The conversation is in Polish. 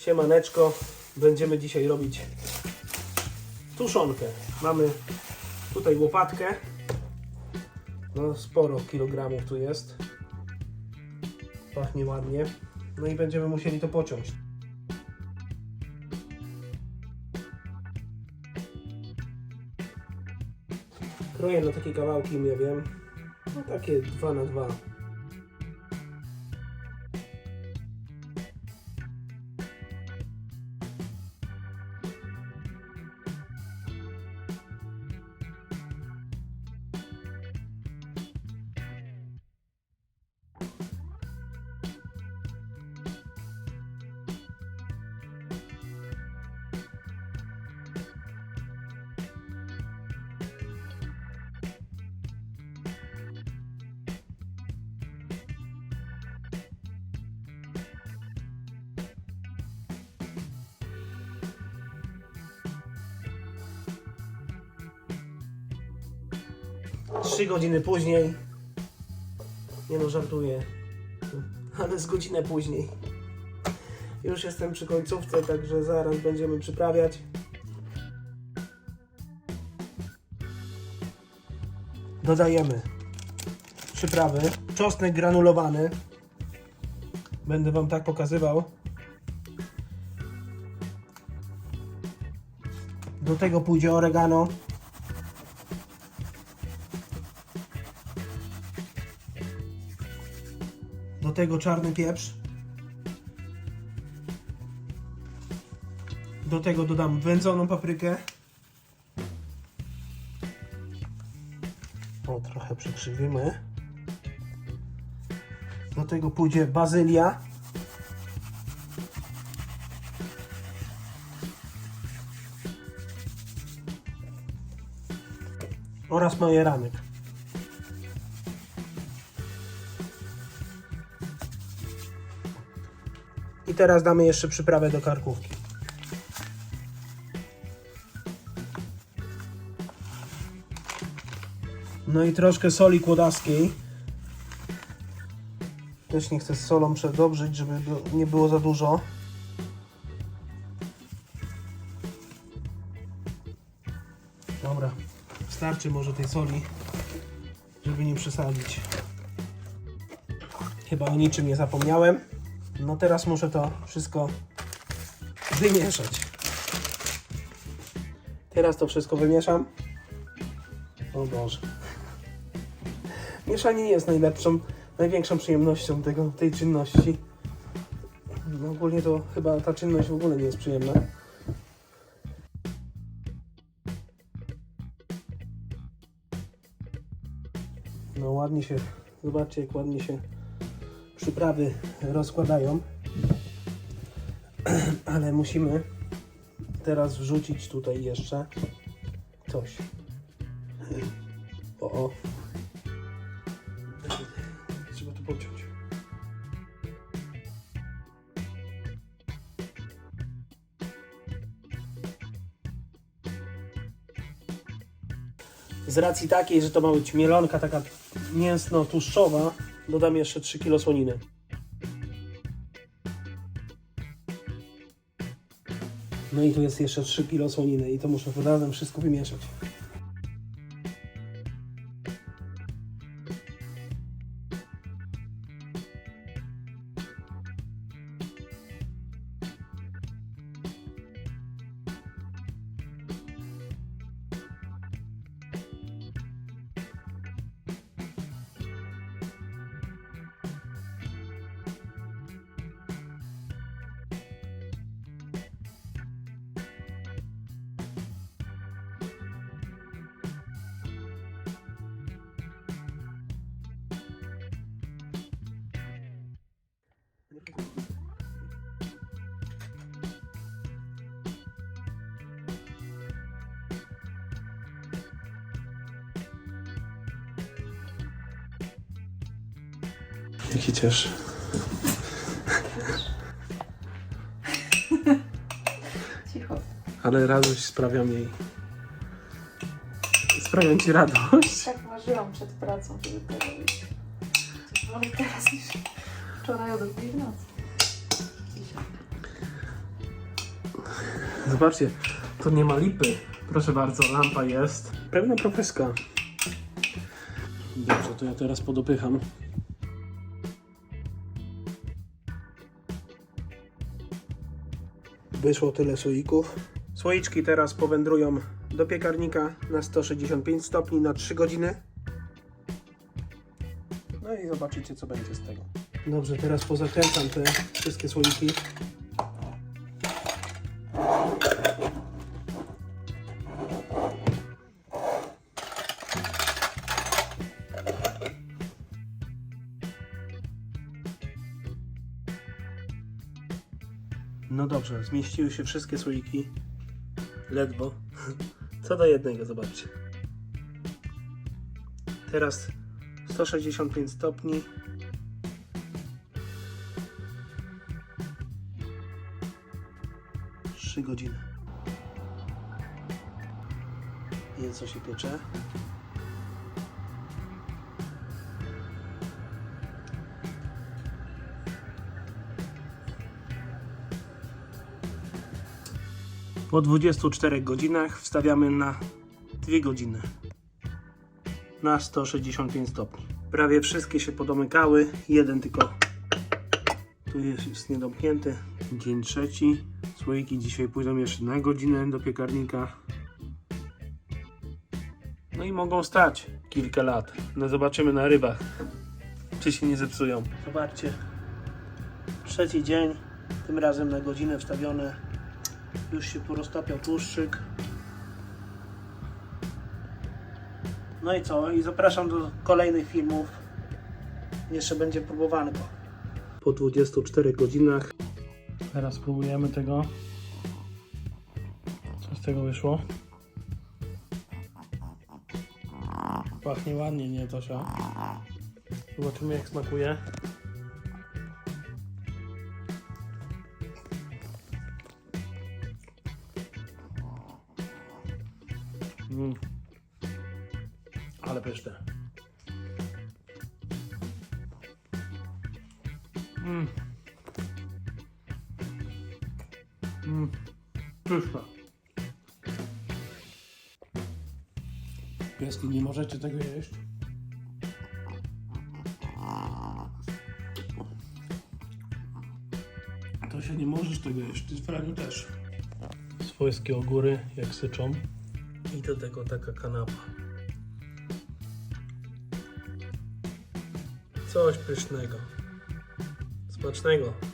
Siemaneczko, będziemy dzisiaj robić tuszonkę. Mamy tutaj łopatkę. No sporo kilogramów tu jest. Pachnie ładnie. No i będziemy musieli to pociąć. Kroję na takie kawałki, nie wiem. No takie 2 na 2 Trzy godziny później. Nie no, żartuję. Ale z godzinę później. Już jestem przy końcówce, także zaraz będziemy przyprawiać. Dodajemy przyprawy. Czosnek granulowany. Będę Wam tak pokazywał. Do tego pójdzie oregano. Tego czarny pieprz. Do tego dodam wędzoną paprykę. O, trochę przekrzywimy. Do tego pójdzie bazylia. Oraz majeranek. Teraz damy jeszcze przyprawę do karkówki. No i troszkę soli kłodaskiej. Też nie chcę z solą przedobrzyć, żeby nie było za dużo. Dobra, starczy może tej soli, żeby nie przesadzić. Chyba o niczym nie zapomniałem. No teraz muszę to wszystko wymieszać. Teraz to wszystko wymieszam. O Boże. Mieszanie nie jest najlepszą, największą przyjemnością tego, tej czynności. No ogólnie to chyba ta czynność w ogóle nie jest przyjemna. No ładnie się, zobaczcie jak ładnie się przyprawy rozkładają. Ale musimy teraz wrzucić tutaj jeszcze coś. O, o. Trzeba tu pociąć. Z racji takiej, że to ma być mielonka taka mięsno-tłuszczowa, dodam jeszcze 3 kg słoniny. No i tu jest jeszcze 3 kg słoniny i to muszę razem wszystko wymieszać. Jak się cieszę. Cicho. Ale radość sprawiam jej. Sprawiam ci radość. Tak marzyłam przed pracą, żeby to robić. Wolę teraz niż wczoraj o drugiej w nocy. Zobaczcie, to nie ma lipy. Proszę bardzo, lampa jest. Pełna profeska. Dobrze, to ja teraz podopycham. Wyszło tyle słoików. Słoiczki teraz powędrują do piekarnika na 165 stopni na 3 godziny. No i zobaczycie co będzie z tego. Dobrze, teraz pozakręcam te wszystkie słoiki. No dobrze, zmieściły się wszystkie słoiki. Ledwo. Co do jednego, zobaczcie. Teraz 165 stopni. Trzy godziny. Mięso się piecze. Po 24 godzinach wstawiamy na 2 godziny na 165 stopni. Prawie wszystkie się podomykały, jeden tylko tu jest, jest niedomknięty. Dzień trzeci. Słoiki dzisiaj pójdą jeszcze na godzinę do piekarnika. No i mogą stać kilka lat. No zobaczymy na rybach, czy się nie zepsują. Zobaczcie. Trzeci dzień, tym razem na godzinę wstawione. Już się poroztapiał tłuszczyk. No i co? I zapraszam do kolejnych filmów. Jeszcze będzie próbowanko. Po 24 godzinach. Teraz spróbujemy tego. Co z tego wyszło? Pachnie ładnie, nie Tosia? Zobaczymy jak smakuje. Mm. Ale pyszne. Mm. Pyszne. Pieski, nie możecie tego jeść. To się nie możesz tego jeść, ty Franiu też. Swojskie ogóry, jak syczą. I do tego taka kanapa. Coś pysznego. Smacznego.